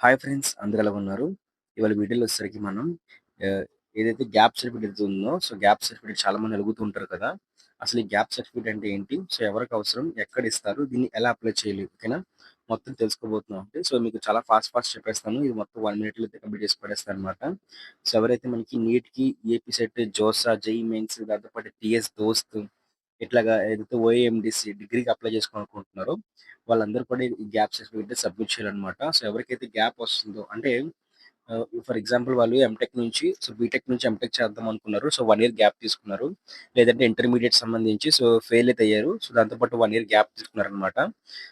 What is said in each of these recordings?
Hi friends అందరు ఎలా ఉన్నారు? ఇవాళ వీడియోలో వచ్చేసరికి మనం ఏదైతే గ్యాప్ సర్టిఫికేట్ ఉందో సో గ్యాప్ సర్టిఫికేట్ చాలా మంది అడుగుతూ ఉంటారు కదా? అసలు ఈ గ్యాప్ సర్టిఫికేట్ అంటే ఏంటి? సో ఎవరికి అవసరం? ఎక్కడ ఇస్తారు? దీన్ని ఎలా అప్లై చేయాలి? ఓకేనా? మొత్తం తెలుసుకోబోతున్నాం అంటే సో మీకు చాలా ఫాస్ట్ ఫాస్ట్ చెప్పేస్తాను. ఇది మొత్తం వన్ మినిట్లో కంప్లీట్ చేసి పడేస్తాను అనమాట సో ఎవరైతే మనకి నీట్కి AP CET JoSAA JEE mains దాంతోపాటు టిఎస్ దోస్త్ ఇట్లాగా ఏదైతే ఓఏఎండిసి డిగ్రీకి అప్లై చేసుకోవాలనుకుంటున్నారో వాళ్ళందరూ కూడా ఈ గ్యాప్ సర్టిఫికేట్ సబ్మిట్ చేయాలన్నమాట. సో ఎవరికైతే గ్యాప్ వస్తుందో అంటే ఫర్ ఎగ్జాంపుల్ వాళ్ళు ఎంటెక్ నుంచి సో బీటెక్ నుంచి ఎంటెక్ చేద్దాం అనుకున్నారు సో వన్ ఇయర్ గ్యాప్ తీసుకున్నారు. లేదంటే ఇంటర్మీడియట్ సంబంధించి సో ఫెయిల్ అయితే అయ్యారు. సో దాంతోపాటు వన్ ఇయర్ గ్యాప్ తీసుకున్నారు అనమాట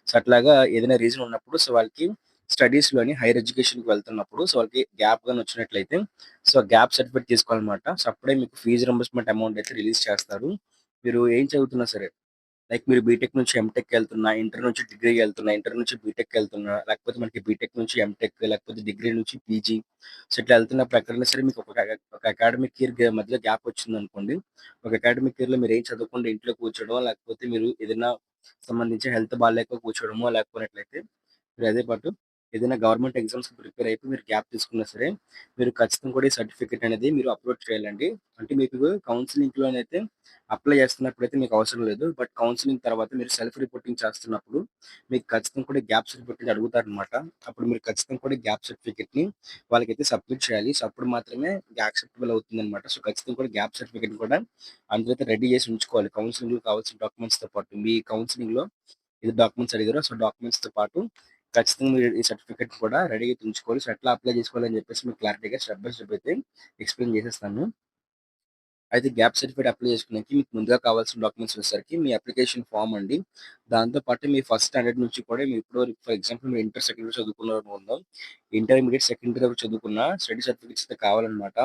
సో అట్లాగా ఏదైనా రీజన్ ఉన్నప్పుడు సో వాళ్ళకి స్టడీస్లోని హైయర్ ఎడ్యుకేషన్కి వెళ్తున్నప్పుడు సో వాళ్ళకి గ్యాప్ గాని వచ్చినట్లయితే సో గ్యాప్ సర్టిఫికేట్ తీసుకోవాలన్నమాట. సో అప్పుడే మీకు ఫీజు రింబర్స్మెంట్ అమౌంట్ అయితే రిలీజ్ చేస్తారు. మీరు ఏం చదువుతున్నా సరే లైక్ మీరు బీటెక్ నుంచి ఎంటెక్ వెళ్తున్నా ఇంటర్ నుంచి డిగ్రీ వెళ్తున్నా ఇంటర్ నుంచి బీటెక్ వెళ్తున్నా లేకపోతే మనకి బీటెక్ నుంచి ఎంటెక్ లేకపోతే డిగ్రీ నుంచి పీజీ సో ఇట్లా వెళ్తున్న ప్రకటన సరే మీకు ఒక అకాడమిక్ ఇయర్ మధ్యలో గ్యాప్ వచ్చింది అనుకోండి ఒక అకాడమిక్ ఇయర్లో మీరు ఏం చదవకుండా ఇంట్లో కూర్చోవడం లేకపోతే మీరు ఏదైనా సంబంధించి హెల్త్ బాగాలేక కూర్చోవడమో లేకపోయినట్లయితే మీరు అదే పాటు ఏదైనా గవర్నమెంట్ ఎగ్జామ్స్ ప్రిపేర్ అయిపోయి మీరు గ్యాప్ తీసుకున్నా సరే మీరు ఖచ్చితంగా కూడా ఈ సర్టిఫికేట్ అనేది మీరు అప్లోడ్ చేయాలండి. అంటే మీకు కౌన్సిలింగ్లో అయితే అప్లై చేస్తున్నప్పుడు అయితే మీకు అవసరం లేదు. బట్ కౌన్సిలింగ్ తర్వాత మీరు సెల్ఫ్ రిపోర్టింగ్ చేస్తున్నప్పుడు మీకు ఖచ్చితంగా కూడా గ్యాప్ సర్టిఫికేట్ అడుగుతారు అనమాట అప్పుడు మీరు ఖచ్చితంగా కూడా గ్యాప్ సర్టిఫికేట్ని వాళ్ళకైతే సబ్మిట్ చేయాలి. సో అప్పుడు మాత్రమే యాక్సెప్టబుల్ అవుతుంది అనమాట సో ఖచ్చితంగా కూడా గ్యాప్ సర్టిఫికేట్ కూడా అందరైతే అయితే రెడీ చేసి ఉంచుకోవాలి. కౌన్సిలింగ్లో కావాల్సిన డాక్యుమెంట్స్తో పాటు మీ కౌన్సిలింగ్లో డాక్యుమెంట్స్ అడిగారో సో డాక్యుమెంట్స్తో పాటు ఖచ్చితంగా మీరు ఈ సర్టిఫికేట్ కూడా రెడీగా ఉంచుకోవాలి సో ఎట్లా అప్లై అని చెప్పేసి మీకు క్లారిటీగా స్టెప్ బై స్టెప్ అయితే ఎక్స్ప్లెయిన్ చేసేస్తాను. అయితే గ్యాప్ సర్టిఫికేట్ అప్లై చేసుకునేకి మీకు ముందుగా కావాల్సిన డాక్యుమెంట్స్ వచ్చేసరికి మీ అప్లికేషన్ ఫామ్ అండి. దాంతో పాటు మీ ఫస్ట్ స్టాండర్డ్ నుంచి కూడా మీ ఇప్పుడు ఫర్ ఎగ్జాంపుల్ మీరు ఇంటర్ సెకండ్ ఇయర్ చదువుకున్నారు ఉందాం ఇంటర్మీడియట్ సెకండ్ ఇయర్ చదువుకున్న స్టడీ సర్టిఫికేట్స్ అయితే కావాలన్నమాట.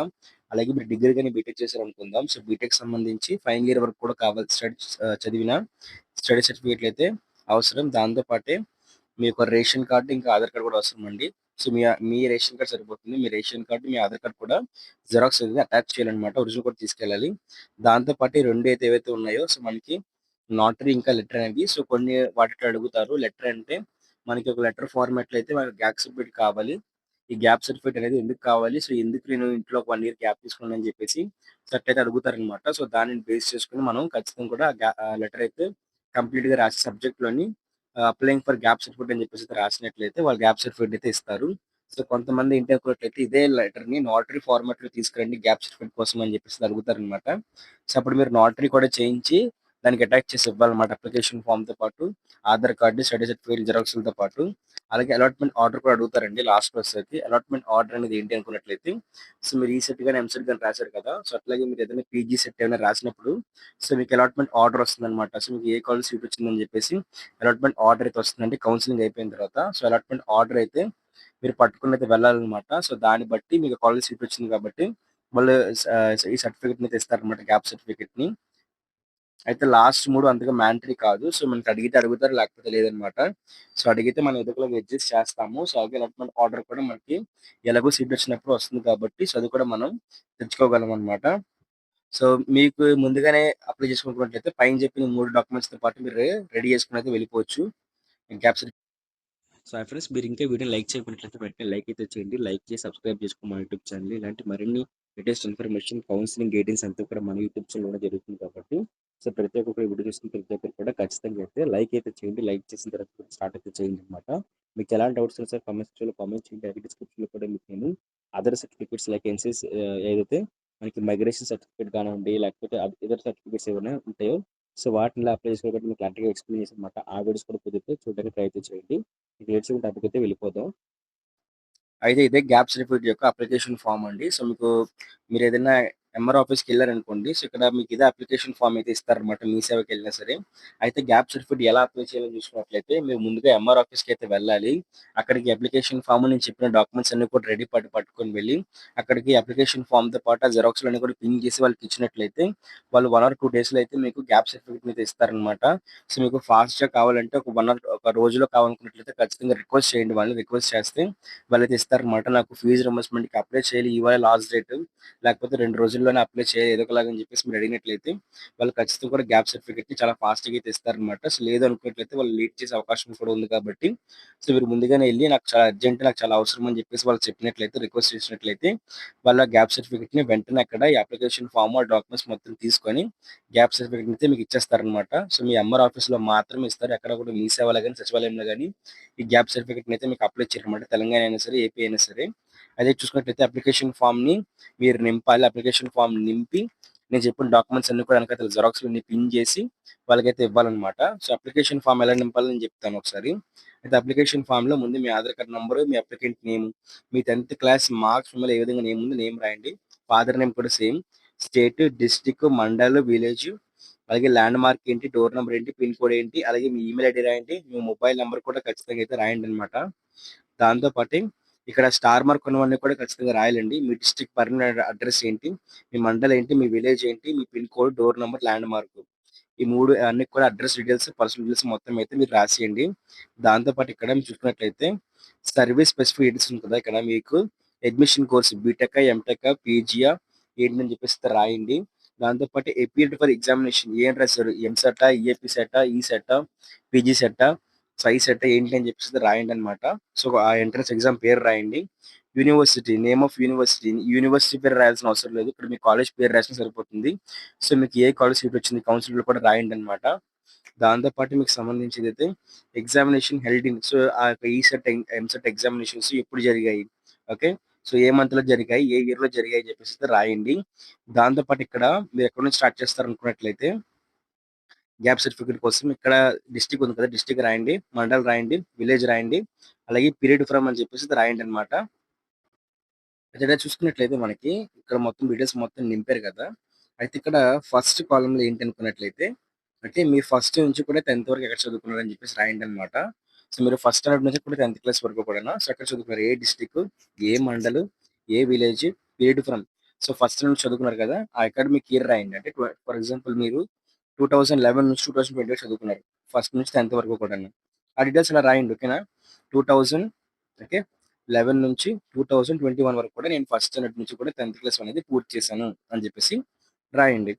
అలాగే మీరు డిగ్రీ కానీ బీటెక్ చేశారు అనుకుందాం. సో బీటెక్ సంబంధించి ఫైనల్ ఇయర్ వరకు కూడా కావాలి స్టడీ చదివిన స్టడీ సర్టిఫికేట్లు అయితే అవసరం. దాంతో మీకు మీ యొక్క రేషన్ కార్డు ఇంకా ఆధార్ కార్డు కూడా అవసరం అండి సో మీ మీ రేషన్ కార్డు సరిపోతుంది. మీ రేషన్ కార్డు మీ ఆధార్ కార్డు కూడా జిరాక్స్ అనేది అటాచ్ చేయాలన్నమాట. ఒరిజినల్ కూడా తీసుకెళ్ళాలి. దాంతో పాటు ఈ రెండు అయితే ఏవైతే ఉన్నాయో సో మనకి నాటరీ ఇంకా లెటర్ అనేవి. సో కొన్ని వాటిలో అడుగుతారు. లెటర్ అంటే మనకి ఒక లెటర్ ఫార్మాట్లో అయితే మనకి గ్యాప్ సర్టిఫికేట్ కావాలి. ఈ గ్యాప్ సర్టిఫికేట్ అనేది ఎందుకు కావాలి? సో ఎందుకు నేను ఇంట్లో వన్ ఇయర్ గ్యాప్ తీసుకున్నాను అని చెప్పేసి సో అట్లయితే అడుగుతారనమాట సో దానిని బేస్ చేసుకుని మనం ఖచ్చితంగా కూడా లెటర్ అయితే కంప్లీట్గా రాసే సబ్జెక్ట్ లోని ఫర్ గ్యాప్ సర్టిఫికేట్ అని చెప్పేసి రాసినట్లయితే వాళ్ళు గ్యాప్ సర్టిఫికేట్ అయితే ఇస్తారు. సో కొంతమంది ఏంటి అయితే ఇదే లెటర్ని నోటరీ ఫార్మాట్లో తీసుకురండి గ్యాప్ సర్టిఫికేట్ కోసం అని చెప్పేసి అడుగుతారు అనమాట సో అప్పుడు మీరు నోటరీ కూడా చేయించి దానికి అటాచ్ చేసి ఇవ్వాలన్నమాట అప్లికేషన్ ఫామ్తో పాటు ఆధార్ కార్డు స్టడీ సర్టిఫికేట్ జిరాక్స్తో పాటు. అలాగే అలాట్మెంట్ ఆర్డర్ కూడా అడుగుతారండి లాస్ట్ వచ్చేసరికి. అలాట్మెంట్ ఆర్డర్ అనేది ఏంటి అనుకున్నట్లయితే సో మీరు ఈ సెట్ కానీ ఎంసెట్ కానీ రాశారు కదా సో అట్లాగే మీరు ఏదైనా పీజీ సెట్ ఏమైనా రాసినప్పుడు సో మీకు అలాట్మెంట్ ఆర్డర్ వస్తుందన్నమాట. సో మీకు ఏ కాలేజ్ సీట్ వచ్చిందని చెప్పేసి అలాట్మెంట్ ఆర్డర్ అయితే వస్తుందండి. కౌన్సిలింగ్ అయిపోయిన తర్వాత సో అలాట్మెంట్ ఆర్డర్ అయితే మీరు పట్టుకుని అయితే వెళ్ళాలన్నమాట. సో దాన్ని బట్టి మీకు కాలేజ్ సీట్ వచ్చింది కాబట్టి వాళ్ళు ఈ సర్టిఫికేట్ అయితే ఇస్తారనమాట గ్యాప్ సర్టిఫికేట్ని. అయితే లాస్ట్ మూడు అంతగా మ్యాంటరీ కాదు. సో మనకి అడిగితే అడుగుతారు లేకపోతే లేదనమాట. సో అడిగితే మనం ఎదుగులో అడ్జస్ట్ చేస్తాము. సో అలాగే అలాట్మెంట్ ఆర్డర్ కూడా మనకి ఎలాగో సీట్ వచ్చినప్పుడు వస్తుంది కాబట్టి సో అది కూడా మనం తెచ్చుకోగలం అనమాట సో మీకు ముందుగానే అప్లై చేసుకున్నట్లయితే పైన చెప్పిన మూడు డాక్యుమెంట్స్తో పాటు మీరు రెడీ చేసుకుని అయితే వెళ్ళిపోవచ్చు. Gap so friends. మీరు ఇంకా వీడియో లైక్ చేయకున్నట్లయితే వెంటనే లైక్ అయితే చేయండి. లైక్ చేసి సబ్స్క్రైబ్ చేసుకో మన యూట్యూబ్ ఛానల్. ఇలాంటి మరిన్ని లేటెస్ట్ ఇన్ఫర్మేషన్ కౌన్సిలింగ్ గైడెన్స్ అంతా కూడా మన యూట్యూబ్ ఛానల్ జరుగుతుంది కాబట్టి సో ప్రతి ఒక్కరు వీడియో చూసిన ప్రతి ఒక్కరు కూడా ఖచ్చితంగా అయితే లైక్ అయితే చేయండి. లైక్ చేసిన తర్వాత స్టార్ట్ అయితే చేయండి అనమాట మీకు ఎలాంటి డౌట్స్ ఉన్నా సార్ కామెంట్ సెక్షన్లో కామెంట్ చేయండి. అలాగే డిస్క్రిప్షన్లో కూడా మీకు నేను అదర్ సర్టిఫికేట్స్ లైక్ ఎన్సీస్ ఏదైతే మనకి మైగ్రేషన్ సర్టిఫికేట్ కానివ్వండి లేకపోతే ఇతర సర్టిఫికేట్స్ ఏమైనా ఉంటాయో సో వాటిని అప్లై చేసుకోవడం మీకు క్లారిటీగా ఎక్స్ప్లెయిన్ చేసి అనమాట ఆ వీడియోస్ కూడా కుదిరితే చూడడానికి ట్రై అయితే చేయండి. మీకు నేర్చుకున్న టాపిక్ అయితే వెళ్ళిపోదాం. అయితే ఇదే గ్యాప్ సర్టిఫికేట్ యొక్క అప్లికేషన్ ఫామ్ అండి. సో మీకు మీరు ఏదైనా ఎంఆర్ ఆఫీస్కి వెళ్ళారనుకోండి సో ఇక్కడ మీకు ఇదే అప్లికేషన్ ఫామ్ అయితే ఇస్తారనమాట మీ సేవకి వెళ్ళినా సరే. అయితే గ్యాప్ సర్టిఫికేట్ ఎలా అప్లై చేయాలని చూసుకున్నట్లయితే మీరు ముందుగా ఎంఆర్ ఆఫీస్కి అయితే వెళ్ళాలి. అక్కడికి అప్లికేషన్ ఫామ్ నేను చెప్పిన డాక్యుమెంట్స్ అన్ని కూడా రెడీ పట్టు పట్టుకొని వెళ్ళి అక్కడికి అప్లికేషన్ ఫామ్తో పాటు జెరాక్స్లు అన్ని కూడా పిన్ చేసి వాళ్ళకి ఇచ్చినట్లయితే వాళ్ళు వన్ ఆర్ టూ డేస్లో అయితే మీకు గ్యాప్ సర్టిఫికేట్ మీద ఇస్తారనమాట సో మీకు ఫాస్ట్గా కావాలంటే ఒక వన్ ఆర్ ఒక రోజులో కావాలనుకున్నట్లయితే ఖచ్చితంగా రిక్వెస్ట్ చేయండి. వాళ్ళని రిక్వెస్ట్ చేస్తే వాళ్ళైతే ఇస్తారనమాట నాకు ఫీజు రింబర్స్మెంట్కి అప్లై చేయాలి. ఇవాళ లాస్ట్ డేట్ లేకపోతే రెండు రోజులు రోజుల్లోనే అప్లై చేయాలి ఏదో ఒకలాగని అని చెప్పేసి మీరు అడిగినట్లయితే వాళ్ళు ఖచ్చితంగా కూడా గ్యాప్ సర్టిఫికేట్‌ని చాలా ఫాస్ట్‌గా అయితే ఇస్తారనమాట. సో, లేదు అనుకున్నట్లయితే వాళ్ళు లేట్ చేసే అవకాశం కూడా ఉంది కాబట్టి, సో, మీరు ముందుగానే వెళ్ళి నాకు చాలా అర్జెంట్ నాకు చాలా అవసరం అని చెప్పేసి వాళ్ళు చెప్పినట్లయితే, రిక్వెస్ట్ చేసినట్లయితే వాళ్ళ గ్యాప్ సర్టిఫికేట్‌ని వెంటనే అక్కడ ఈ అప్లికేషన్ ఫార్మ్, ఆ డాక్యుమెంట్స్ మొత్తం తీసుకొని గ్యాప్ సర్టిఫికెట్ అయితే మీకు ఇచ్చేస్తారనమాట. సో, మీ ఎంఆర్ ఆఫీస్‌లో మాత్రమే ఇస్తారు. ఎక్కడ కూడా మీ సేవలో గాని, సచివాలయంలో కానీ ఈ గ్యాప్ సర్టిఫికేట్‌ని అయితే మీకు అప్లై చేయాలన్నమాట తెలంగాణ అయినా సరే, ఏపీ అయినా సరే. అదే చూసుకున్నట్లయితే అప్లికేషన్ ఫామ్ని మీరు నింపాలి. అప్లికేషన్ ఫామ్ నింపి నేను చెప్పిన డాక్యుమెంట్స్ అన్ని కూడా వెనకాతల జిరాక్స్‌లన్నీ పిన్ చేసి వాళ్ళకైతే ఇవ్వాలనమాట. సో, అప్లికేషన్ ఫామ్ ఎలా నింపాలని నేను చెప్తాను ఒకసారి. అయితే అప్లికేషన్ ఫామ్లో ముందు మీ ఆధార్ కార్డ్ నెంబరు మీ అప్లికెంట్ నేమ్, మీ 10థ్ క్లాస్ మార్క్స్ మిమ్మల్ని ఏ విధంగా నేమ్ ఉంది నేమ్ రాయండి. ఫాదర్ నేమ్ కూడా same. State, district, mandal, village అలాగే ల్యాండ్ మార్క్ ఏంటి, డోర్ నెంబర్ ఏంటి, పిన్ కోడ్ ఏంటి, అలాగే మీ ఈమెయిల్ ఐడి రాయండి. మీ మొబైల్ నెంబర్ కూడా ఖచ్చితంగా అయితే రాయండనమాట. దాంతో దాంతోపాటు ఇక్కడ స్టార్ మార్క్ ఉన్నవన్నీ కూడా ఖచ్చితంగా రాయాలండి. మీ డిస్ట్రిక్ట్ పర్మనెంట్ అడ్రస్ ఏంటి, మీ మండలం ఏంటి, మీ విలేజ్ ఏంటి, మీ pin code, door number landmark. ఈ మూడు అన్ని కూడా అడ్రస్ డీటెయిల్స్, పర్సనల్ డీటెయిల్స్ మొత్తం అయితే మీరు రాసేయండి. దాంతో పాటు ఇక్కడ మీరు చూసుకున్నట్లయితే సర్వీస్ స్పెసిఫిక్ డీటెయిల్స్ ఉంది కదా! ఇక్కడ మీకు అడ్మిషన్ కోర్స్ బీటెక్ ఎంటెక్ పీజీయా ఏంటని చెప్పేసి రాయండి. దాంతో పాటు ఫర్ ఎగ్జామినేషన్ ఏం రాశారు ఎంసెటా, ఈఏపీ సెటా, ఈ సెటా, పీజీ సెటా, సై సెట్ ఏంటి అని చెప్పేసి రాయండి అనమాట సో, ఆ ఎంట్రన్స్ ఎగ్జామ్ పేరు రాయండి. University name of university university పేరు రాయాల్సిన అవసరం లేదు. ఇక్కడ మీ కాలేజ్ పేరు రాసిన సరిపోతుంది. సో, మీకు ఏ కాలేజ్ సీట్ వచ్చింది కౌన్సిలింగ్‌లో కూడా రాయండి అనమాట పాటు మీకు సంబంధించిందైతే ఎగ్జామినేషన్ హెల్డ్ ఇన్ సో, ఆ యొక్క సెట్ ఎంసెట్ ఎగ్జామినేషన్స్ ఎప్పుడు జరిగాయి? ఓకే. సో, ఏ మంత్‌లో జరిగాయి? ఏ ఇయర్‌లో జరిగాయి అని చెప్పేసి రాయండి. దాంతోపాటు ఇక్కడ మీరు ఎక్కడి నుంచి స్టార్ట్ చేస్తారనుకున్నట్లయితే గ్యాప్ సర్టిఫికేట్ కోసం ఇక్కడ డిస్ట్రిక్ట్ ఉంది కదా! డిస్ట్రిక్ట్ రాయండి. మండల్ రాయండి. విలేజ్ రాయండి. అలాగే పీరియడ్ ఫ్రమ్ అని చెప్పేసి రాయండి అనమాట ఇక్కడ చూసుకున్నట్లయితే మనకి ఇక్కడ మొత్తం డీటెయిల్స్ మొత్తం నింపారు కదా! అయితే ఇక్కడ ఫస్ట్ కాలంలో ఏంటి అనుకున్నట్లయితే అంటే మీ ఫస్ట్ నుంచి కూడా 10థ్ వరకు ఎక్కడ చదువుకున్నారని చెప్పేసి రాయండనమాట. సో, మీరు ఫస్ట్ స్టాండర్డ్ నుంచి కూడా 10థ్ క్లాస్ వరకు కూడా సో, ఎక్కడ చదువుకున్నారు? ఏ డిస్ట్రిక్ట్, ఏ మండల్, ఏ village, period from. So, first నుంచి చదువుకున్నారు కదా! ఆ అకాడమిక్ ఇయర్ రాయండి. అంటే ఫర్ ఎగ్జాంపుల్ మీరు 2011 నుంచి టూ థౌసండ్ ట్వంటీ చదువుకున్నారు. ఫస్ట్ నుంచి 10థ్ వరకు కూడా ఆ డీటెయిల్స్ ఇలా రాయండి. ఓకేనా? 2000 ఓకే. 11 నుంచి 2021 వరకు కూడా నేను ఫస్ట్ స్టాండర్డ్ నుంచి కూడా 10థ్ క్లాస్ అనేది పూర్తి చేశాను అని చెప్పేసి రాయండి.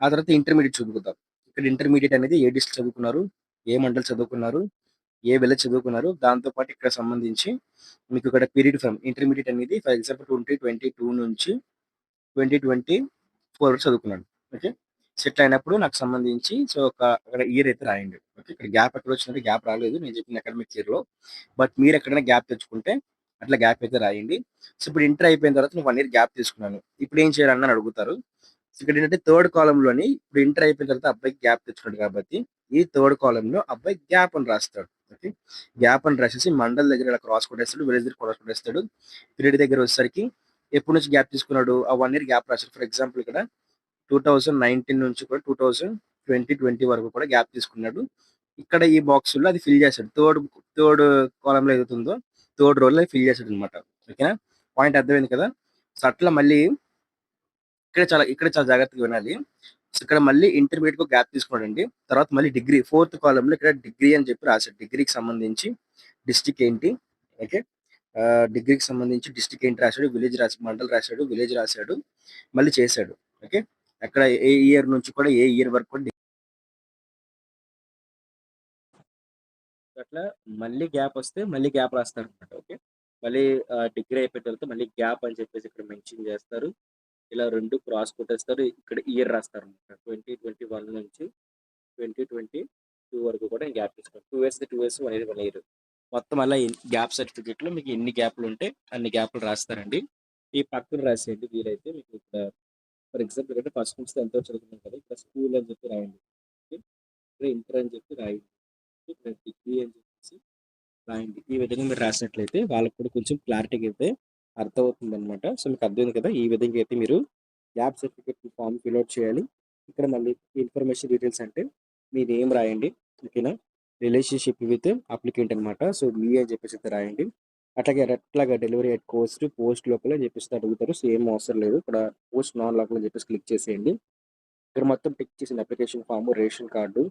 ఆ తర్వాత ఇంటర్మీడియట్ చదువుకుందాం. ఇక్కడ ఇంటర్మీడియట్ అనేది ఏ డిస్ట్రిక్ట్ చదువుకున్నారు? ఏ మండలి చదువుకున్నారు? ఏ విలేజ్ చదువుకున్నారు? దాంతో పాటు ఇక్కడ సంబంధించి మీకు ఇక్కడ పీరియడ్ ఫ్రమ్ ఇంటర్మీడియట్ అనేది ఫర్ ఎగ్జాంపుల్ 2022 నుంచి 2024 వరకు చదువుకున్నాను. ఓకే. సెటిల్ అయినప్పుడు నాకు సంబంధించి సో, ఒక అక్కడ ఇయర్ అయితే రాయండి. ఓకే. ఇక్కడ గ్యాప్ ఎక్కడ వచ్చినట్టు గ్యాప్ రాలేదు. నేను చెప్పిన అకాడమిక్ ఇయర్‌లో. బట్ మీరు ఎక్కడైనా గ్యాప్ తెచ్చుకుంటే అట్లా గ్యాప్ అయితే రాయండి. సో, ఇప్పుడు ఇంటర్ అయిపోయిన తర్వాత నువ్వు వన్ ఇయర్ గ్యాప్ తీసుకున్నాను. ఇప్పుడు ఏం చేయాలని అని అడుగుతారు. ఇక్కడ ఏంటంటే థర్డ్ కాలంలోని ఇప్పుడు ఇంటర్ అయిపోయిన తర్వాత అబ్బాయికి గ్యాప్ తెచ్చుకున్నాడు కాబట్టి ఈ థర్డ్ కాలంలో అబ్బాయి గ్యాప్ అని రాస్తాడు. ఓకే. గ్యాప్ అని రాసేసి మండల్ దగ్గర ఇలా క్రాస్ కొట్టేస్తాడు. విలేజ్ దగ్గర క్రాస్ కొట్టేస్తాడు. పీరియడ్ దగ్గర వచ్చేసరికి ఎప్పటి నుంచి గ్యాప్ తీసుకున్నాడు? ఆ వన్ ఇయర్ గ్యాప్ రాశాడు ఫర్ ఎగ్జాంపుల్ ఇక్కడ 2019 నుంచి కూడా 2020 వరకు కూడా గ్యాప్ తీసుకున్నాడు. ఇక్కడ ఈ బాక్స్‌లో అది ఫిల్ చేశాడు. థర్డ్ థర్డ్ కాలంలో ఏదైతే థర్డ్ రోలో ఫిల్ చేశాడనమాట. ఓకేనా? పాయింట్ అర్థమైంది కదా! సో, అట్లా మళ్ళీ ఇక్కడ చాలా ఇక్కడ చాలా జాగ్రత్తగా వినాలి. సో, ఇక్కడ మళ్ళీ ఇంటర్మీడియేట్‌కి గ్యాప్ తీసుకున్నాడండి. తర్వాత మళ్ళీ డిగ్రీ ఫోర్త్ కాలంలో ఇక్కడ డిగ్రీ అని చెప్పి రాశాడు డిగ్రీకి సంబంధించి డిస్టిక్ ఏంటి? ఓకే. డిగ్రీకి సంబంధించి డిస్ట్రిక్ట్ ఏంటి రాసాడు. విలేజ్ రాసి మండల్ రాసాడు. విలేజ్ రాశాడు మళ్ళీ చేశాడు. ఓకే. అక్కడ ఏ ఇయర్ నుంచి కూడా ఏ ఇయర్ వరకు అట్లా మళ్ళీ గ్యాప్ వస్తే మళ్ళీ గ్యాప్ రాస్తారు అనమాట ఓకే. మళ్ళీ డిగ్రీ అయిపోయిన తర్వాత మళ్ళీ గ్యాప్ అని చెప్పేసి ఇక్కడ మెన్షన్ చేస్తారు. ఇలా రెండు క్రాస్ కొట్టేస్తారు. ఇక్కడ ఇయర్ రాస్తారు అనమాట ట్వంటీ ట్వంటీ వన్ నుంచి 2022 వరకు కూడా గ్యాప్ తీసుకున్నాను. 2 years, two years, one year, one year. మొత్తం అలా గ్యాప్ సర్టిఫికేట్‌లో మీకు ఎన్ని గ్యాప్‌లు ఉంటే అన్ని గ్యాప్‌లు రాస్తారండి. ఈ పక్కన రాసేయండి వీలైతే మీకు ఇక్కడ ఫర్ ఎగ్జాంపుల్ అంటే ఫస్ట్ నుంచి 10థ్ వరకు చదువుకున్నాం కదా! ఇక్కడ స్కూల్ అని చెప్పి రాయండి. ఓకే. ఇక్కడ ఇంటర్ అని చెప్పి రాయండి. ఇక్కడ డిగ్రీ అని చెప్పేసి రాయండి. ఈ విధంగా మీరు రాసినట్లయితే వాళ్ళకి కూడా కొంచెం క్లారిటీగా అయితే అర్థమవుతుంది అనమాట సో, మీకు అర్థమైంది కదా! ఈ విధంగా అయితే మీరు app certificate form fill out చేయాలి. ఇక్కడ మళ్ళీ ఇన్ఫర్మేషన్ డీటెయిల్స్ అంటే మీ నేమ్ రాయండి. ఓకేనా? రిలేషన్‌షిప్ విత్ అప్లికెంట్ అనమాట. సో, మీ అని చెప్పేసి అయితే రాయండి. అట్లాగే అట్లాగా డెలివరీ ఎట్ కోస్ట్, పోస్ట్ లోపల అని చెప్పేసి అడుగుతారు. సో, ఏం అవసరం లేదు. ఇక్కడ పోస్ట్ నాన్ లోకల్ అని చెప్పేసి క్లిక్ చేసేయండి. ఇక్కడ మొత్తం టిక్ చేసిన application form ration card,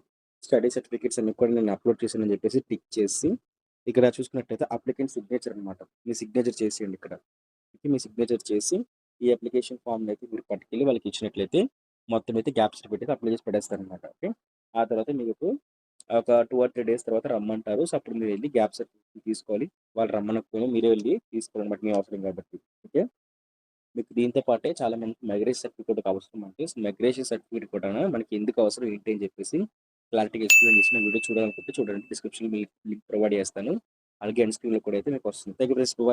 study certificates అన్ని కూడా నేను అప్లోడ్ చేశానని చెప్పేసి టిక్ చేసి ఇక్కడ చూసుకున్నట్టయితే అప్లికెంట్ సిగ్నేచర్ అనమాట. మీ సిగ్నేచర్ చేసేయండి ఇక్కడ. మీ సిగ్నేచర్ చేసి ఈ అప్లికేషన్ ఫామ్‌ని అయితే మీరు పట్టుకెళ్ళి వాళ్ళకి ఇచ్చినట్లయితే మొత్తం అయితే గ్యాప్ సర్టిఫికేట్ అప్లై చేసి పెట్టేస్తారనమాట. ఓకే. ఆ తర్వాత మీకు ఒక టూ ఆర్ త్రీ డేస్ తర్వాత రమ్మంటారు. సో, అప్పుడు మీరు వెళ్ళి గ్యాప్ సర్టిఫికేట్ తీసుకోవాలి. వాళ్ళు రమ్మనకపోయినా మీరే వెళ్ళి తీసుకోవాలన్నమాట మీ అవసరం కాబట్టి. ఓకే. మీకు దీంతో పాటే చాలా మంది మైగ్రేషన్ సర్టిఫికేట్ అవసరం అంటే సో, మైగ్రేషన్ సర్టిఫికేట్ కూడా మనకి ఎందుకు అవసరం ఏంటి అని చెప్పేసి క్లారిటీగా ఎక్స్‌ప్లెయిన్ చేసిన వీడియో చూడాలనుకుంటే చూడండి. డిస్క్రిప్షన్ మీకు లింక్ ప్రొవైడ్ చేస్తాను. అలాగే అండ్ స్క్రీన్‌లో కూడా అయితే మీకు వస్తుంది. Thank you press bye